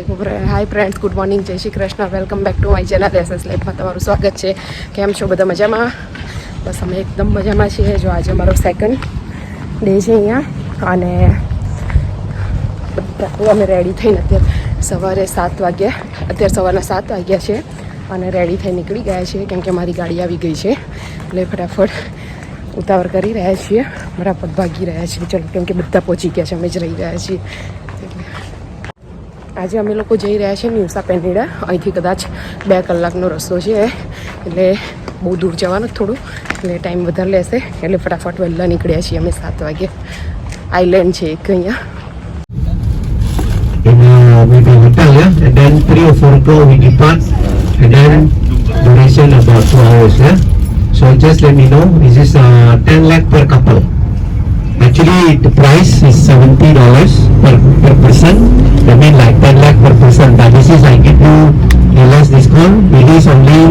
દેખો hi friends good morning જય Shri Krishna welcome back to my channel S S લાઈફમાં તમારું સ્વાગત છે. કેમ છો બધા મજામાં? બસ અમે એકદમ મજામાં છીએ. જો આજે અમારો સેકન્ડ ડે છે અહીંયા, અને બધા અમે રેડી થઈને અત્યારે સવારે સાત વાગ્યા, અત્યારે સવારના સાત વાગ્યા છે, અને રેડી થઈ નીકળી ગયા છીએ, કેમ કે મારી ગાડી આવી ગઈ છે. એટલે ફટાફટ ઉતાવળ કરી રહ્યા છીએ. બરાબર, ભાગી રહ્યા છીએ. ચલો, કેમ કે બધા પહોંચી ગયા છે, અમે જ રહી રહ્યા છીએ. આજે અમે લોકો જઈ રહ્યા છીએ ન્યુસા પેનેડા અહીંથી કદાચ બે કલાકનો રસ્તો છે એટલે બહુ દૂર જવાનું થોડું એટલે ટાઈમ વધારે લેશે એટલે ફટાફટ વહેલા નીકળ્યા છીએ અમે સાત વાગે આઈલેન્ડ છે એક અહીંયા uh? So just let me know, is this uh, 10 lakh per couple? Actually, the price is $70 per, per person. I mean like ten lakh per person. But this is I give you a less discount. It is only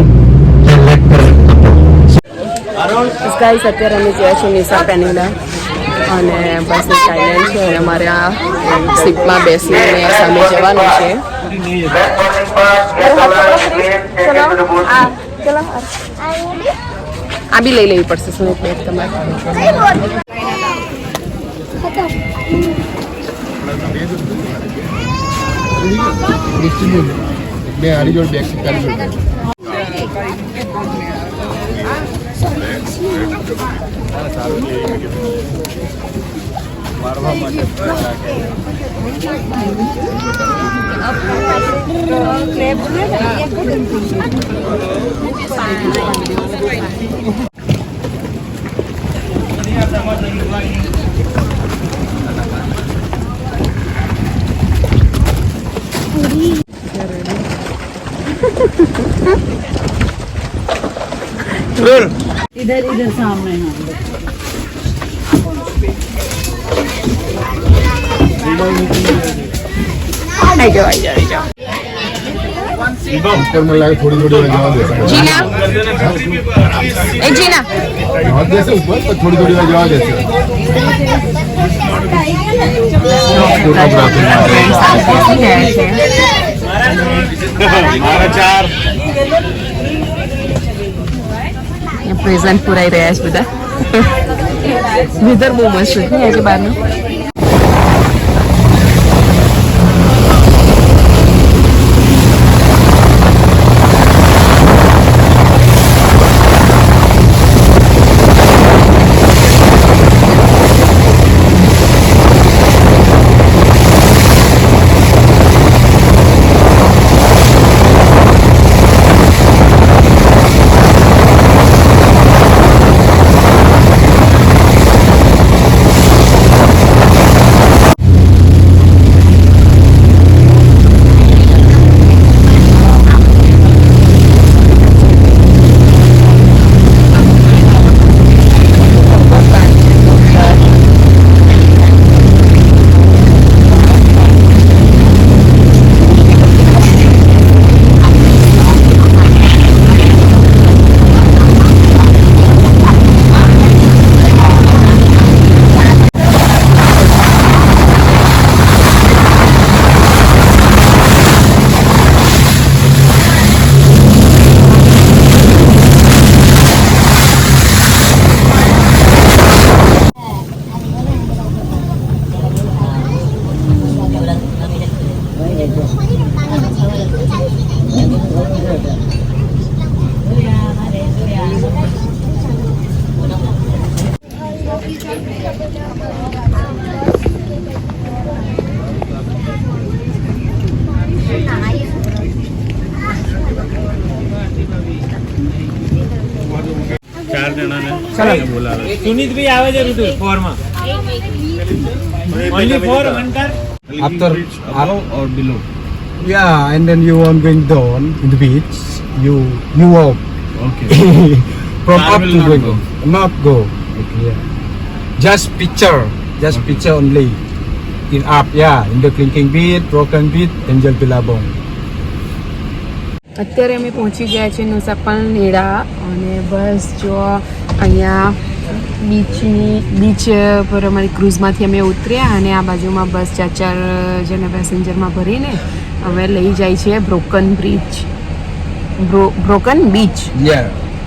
ten lakh per couple. So, guys અત્યારે અમે ગયા છીએ નિશા પેનેડા અને બસ silent છે અને અમારે આ સીટમાં બેસીને સામે જવાનું છે આ બી લઈ લેવી પડશે સુમિત બેગ તમારે બે હારી જોડ તારી જોડ इधर इधर सामने हाँ थोड़ी थोड़ी जीना जीना जैसे ऊपर पर थोड़ी थोड़ी जवाब जैसे मारा चार પ્રેઝન્ટ પુરાઈ રહ્યા છે બધા. વેધર બહુ મસ્ત છે આજે બહારનું બોલાવે સુનિતભાઈ આવે છે ઋતુ ફોરમાં only four one After above or below yeah, and then you are going down in the beach. You you walk okay from up to going go. Not go. okay Yeah. Just picture. Just okay. picture only. In up, yeah. In the clinking beat, broken beat, angel bilabong. અત્યારે અમે પહોંચી ગયા છીએ નુસાપલ નેડા અને બસ જો અહીંયા બીચની beach પર અમારી ક્રૂઝમાંથી અમે ઉતર્યા અને આ બાજુમાં બસ ચાર ચાર જણા પેસેન્જરમાં ભરીને અમે લઈ જાય છે broken bridge broken beach.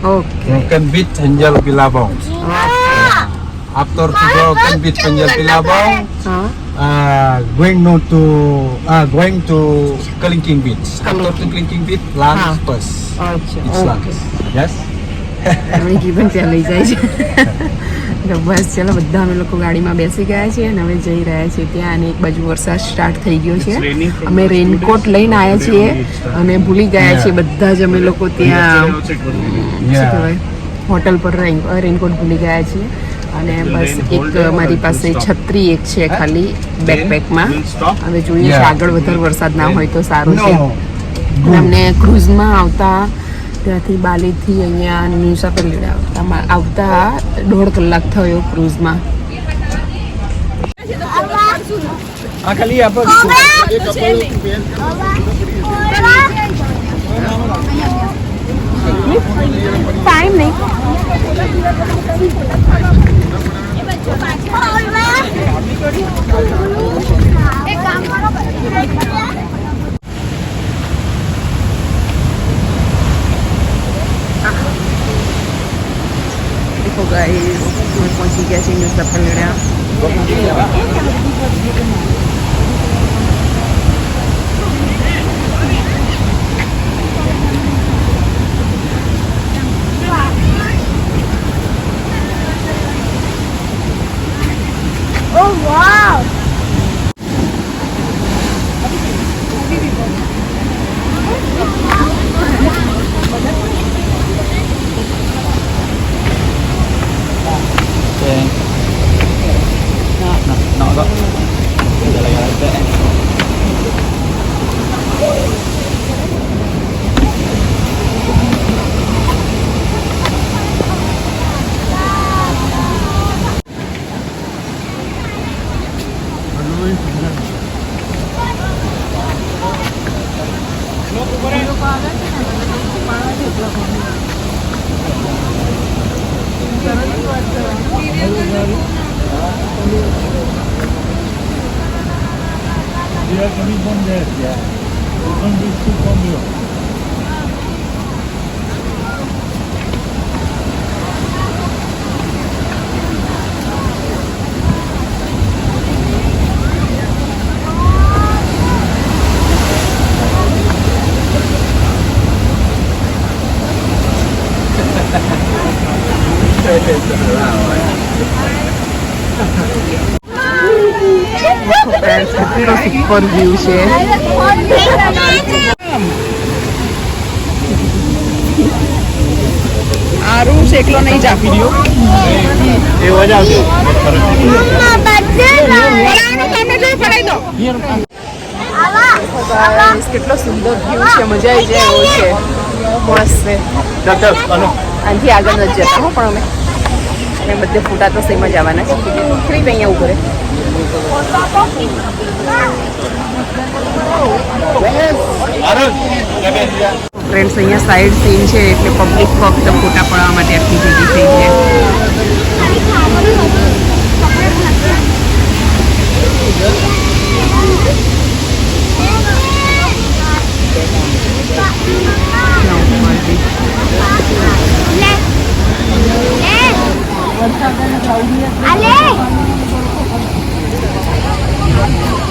Okay Beach, Angel Bilabong. After to Broken Beach, Angel Bilabong, હા uh, going no to uh, going to Kelingking Beach. After to Beach, lunch Ah. bus. It's. Yes. અમે જીવન ત્યાં લઈ જાય છે. તો બસ ચાલો બધા અમે લોકો ગાડીમાં બેસી ગયા છીએ અને હવે જઈ રહ્યા છીએ ત્યાં અને એક બાજુ વરસાદ સ્ટાર્ટ થઈ ગયો છે. અમે રેનકોટ લઈને આવ્યા છીએ અને ભૂલી ગયા છીએ બધા જ અમે લોકો ત્યાં. હોટલ પર રેન રેનકોટ ભૂલી ગયા છીએ. અને બસ એક મારી પાસે છત્રી એક છે ખાલી બેકપેકમાં હવે જોઈએ આગળ વધારે વરસાદ ના હોય તો સારું છે. અને અમને ક્રૂઝમાં આવતા ત્યાંથી બાલીથી અહીંયા ન્યુઝાપેલી આવતા. દોઢ કલાક થયો ક્રૂઝમાં. ટાઈમ નહીં. ટાઈમ નહીં દેખો ગાઈસ અમે પહોંચી ગયા છીએ ન્યુઝાપેલી કેટલો સુપર વ્યૂ છે. આરું જ આપી નહીં એવો જ Guys, કેટલો સુંદર વ્યૂ છે મજા આવી જાય એવો છે. મસ્ત છે. આનાથી આગળ નથી જતા હો પણ અમે. અમે બધે ફોટા તો સેમ જ આવવાના છે ખરી અહીંયા ઊભો રહે. ફ્રેન્ડ્સ અહીંયા સાઈડ સીન છે એટલે પબ્લિક ફક્ત ફોટા પડવા માટે આખી ભેગી થઈ છે વચ્ચે Oh, my God.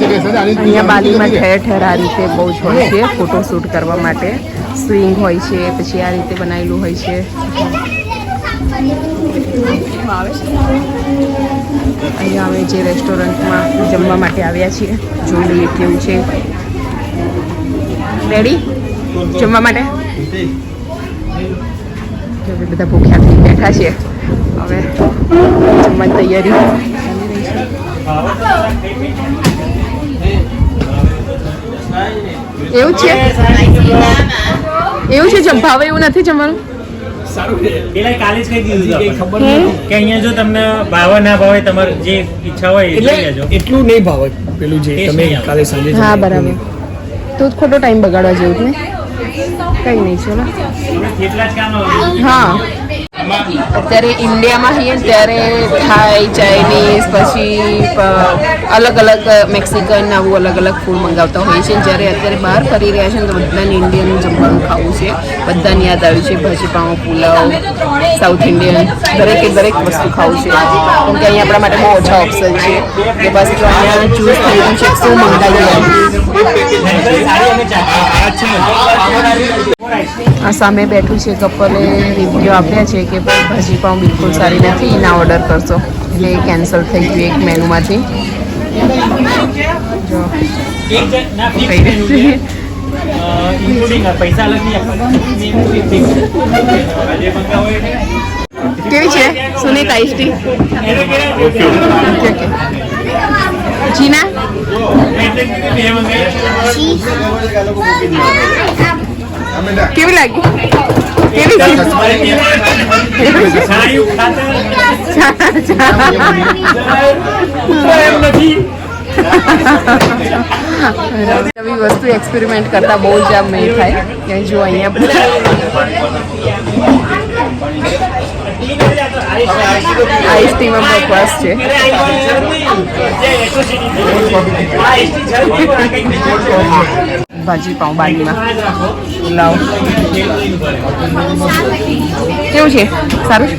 અહીંયા બાલીમાં ઠેર ઠેર આ રીતે બહુ જ હોય છે ફોટોશૂટ કરવા માટે. સ્વિંગ હોય છે પછી આ રીતે બનાવેલું હોય છે. અહીંયા અમે જે રેસ્ટોરન્ટમાં જમવા માટે આવ્યા છીએ જોઈ લઈએ કેવું છે. રેડી જમવા માટે? બધા ભૂખ્યા થઈ બેઠા છે. હવે જમવાની તૈયારી. એવું છે? એવું છે જમ એવું નથી જમવાનું? પેલા કાલે જ કહી દીધું ખબર. કે અહીંયા જો તમને ભાવે ના ભાવે તમારે જે ઈચ્છા હોય એટલે એટલું નહીં ભાવે પેલું જે તમે કાલે સાંજે હા બરાબર. તો જ ખોટો ટાઈમ બગાડવા જેવું ને? કઈ નહીં ચલો. કેટલા જ કામ હા. અત્યારે ઇન્ડિયામાં છીએ ત્યારે થાઈ, ચાઇનીઝ, પછી અલગ અલગ મેક્સિકન આવું અલગ અલગ ફૂડ મંગાવતા હોઈએ છીએ. જ્યારે અત્યારે બહાર ફરી રહ્યા છે તો બધાને ઇન્ડિયન જમવાનું ખાવું છે. બધાને યાદ આવ્યું છે ભાજી પાઉં પુલાવ સાઉથ ઇન્ડિયન દરેકે દરેક વસ્તુ ખાવું છે. કેમ કે અહીંયા આપણા માટે બહુ ઓછા ઓપ્શન છે. કે બસ જો અહીંયા ચૂઝ થયું છે શું મંગાવીએ આ સામે બેઠું છે કપલે રિવ્યુ આપ્યા છે કે ભાઈ ભાજી પાઉં બિલકુલ સારી નથી ના ઓર્ડર કરશો. એટલે કેન્સલ થઈ ગયું એક મેનુમાંથી. એ કેવી છે? સુની ટાઈસ્ટી ઓકે ઓકે. જીના? કેવી લાગી? કેવી નવી વસ્તુ એક્સપેરિમેન્ટ કરતા બહુ જ આમ મેળ થાય. કે જો અહીંયા આઈસ ટીમાં બકવાસ છે. ભાજી પાઉં બાડીમાં પુલાવ કેવું છે? સારું?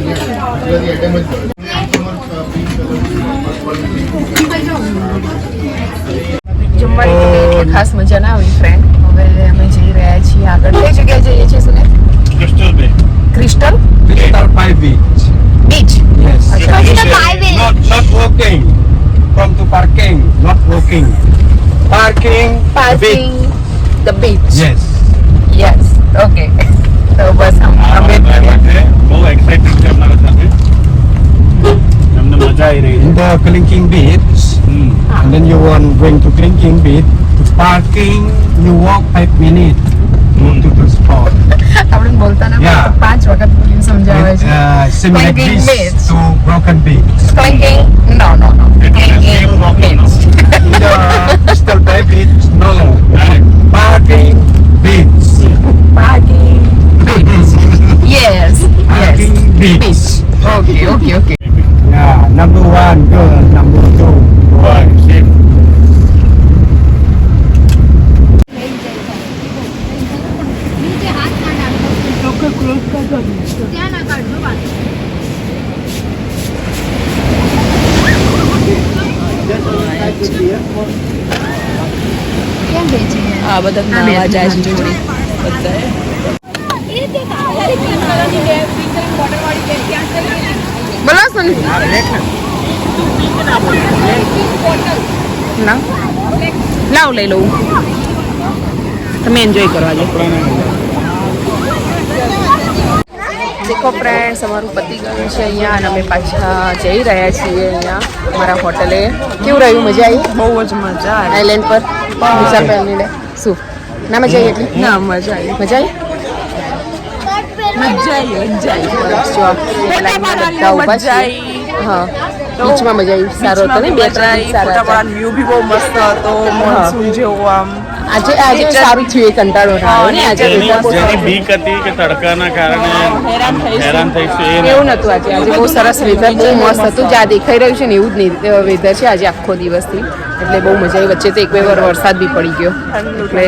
જમવાની ખાસ મજા ના આવી ફ્રેન્ડ હવે અમે જઈ રહ્યા છીએ આગળ. કઈ જગ્યાએ જઈએ છીએ સુને crystal Crystal? Five Beach. Beach Yes. અચ્છા Not, not walking Come to parking not walking parking parking The beach Yes. Yes okay તો બસ આમ અમે બહુ એક્સાઇટેડ છે અમારા સાથે અમને મજા આવી રહી In the Clinking Beach, and then you want going to Clinking Beach, to parking, you walk five minutes આપણે બોલતા ના Yeah. પણ પાંચ વખત બોલીને સમજાવે છે Uh, same like Clinking this Beach. to Broken Beach. Kelingking no no no Kelingking beach In the Crystal Bay Beach, no. Parking Beach. Parking beach yes yes Parking Beach. Beach okay okay okay Yeah, number one girl, number two boy. નીચે ત્યાં ના કાઢજો આ બધા નાવા જાય છે જોડે. એ તે કાળી પિંક કલરની બે પિંક કલરની બોર્ડર વાળી બે ક્યાં કરી બોલો ના. લાવ લઈ લઉં. તમે એન્જોય કરવા જો દેખો ફ્રેન્ડ્સ અમારું પતિ ગયું છે અહીંયા અને અમે પાછા જઈ રહ્યા છીએ અહીંયા અમારા હોટલે. કેવું રહ્યું મજા આવી? બહુ જ મજા આવી. આઈલેન્ડ પર? વિશાલ ફેમિલીને શું? ના મજા આવી એટલી? ના મજા આવી. મજા આવી? મજા આવી મજા આવી. હા બીચમાં મજા આવી. સારો હતો ને બે ત્રણ સારા હતા. વ્યૂ બી બહુ મસ્ત હતો મોનસૂન જેવો આમ. આજે આજે સારું થયું એ કંટાળો આવ્યો ને આજે જેની બીક હતી કે તડકાના કારણે હેરાન થઈશું. એ એવું નતું આજે. આજે બહુ સરસ વેધર બહુ મસ્ત હતું. જ્યાં દેખાઈ રહ્યું છે ને એવું જ વેધર છે આજે આખો દિવસથી. એટલે બહુ મજા આવી. વચ્ચે તો એક બે વાર વરસાદ બી પડી ગયો. એટલે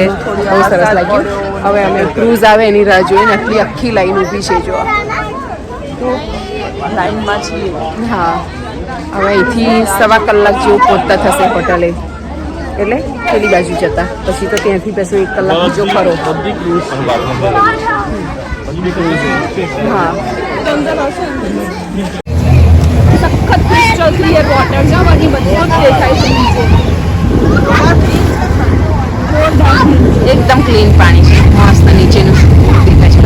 બહુ સરસ લાગ્યું. હવે અમે ક્રૂઝ આવે એની રાહ જોઈને આટલી આખી લાઈન ઊભી છે જો લાઈનમાં છીએ. હા. હવે અહીંથી સવા કલાક જેવું પહોંચતા થશે હોટલે. એટલે પેલી બાજુ જતા. પછી તો ત્યાંથી પાછું એક કલાક બીજો ખરો. બધી ક્રૂઝ હા. ક્લિયર વોટર છે બાકી બધું જ દેખાય છે નીચે. એકદમ ક્લીન પાણી છે. મસ્ત નીચેનું દેખાય છે.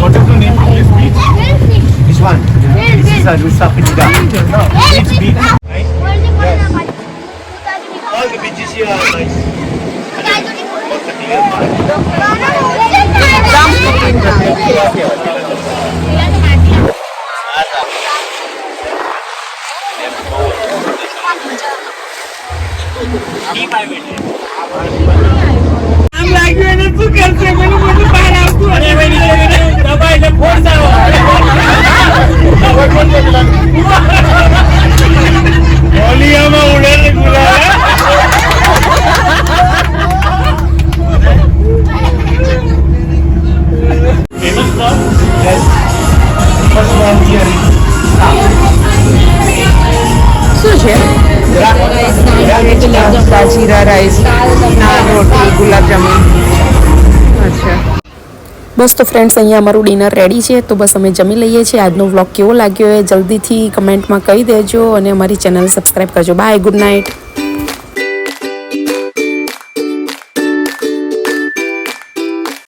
What is the name of this beach? Which one? This is a Nusa Penida. Which beach? The beaches here are nice. અરે ભાઈ નીચે નીચે દબાઈ ફોન ફોર્સ ઓલિયામાં ઉડે જીરા રાઈસ, નાન રોટી ગુલાબજામુન અચ્છા. બસ તો ફ્રેન્ડ્સ અહીંયા અમારું ડિનર રેડી છે, તો બસ અમે જમી લઈએ છીએ. આજનો વ્લોગ કેવો લાગ્યો એ જલ્દીથી કમેન્ટમાં કહી દેજો અને અમારી ચેનલ સબસ્ક્રાઈબ કરજો. Bye good night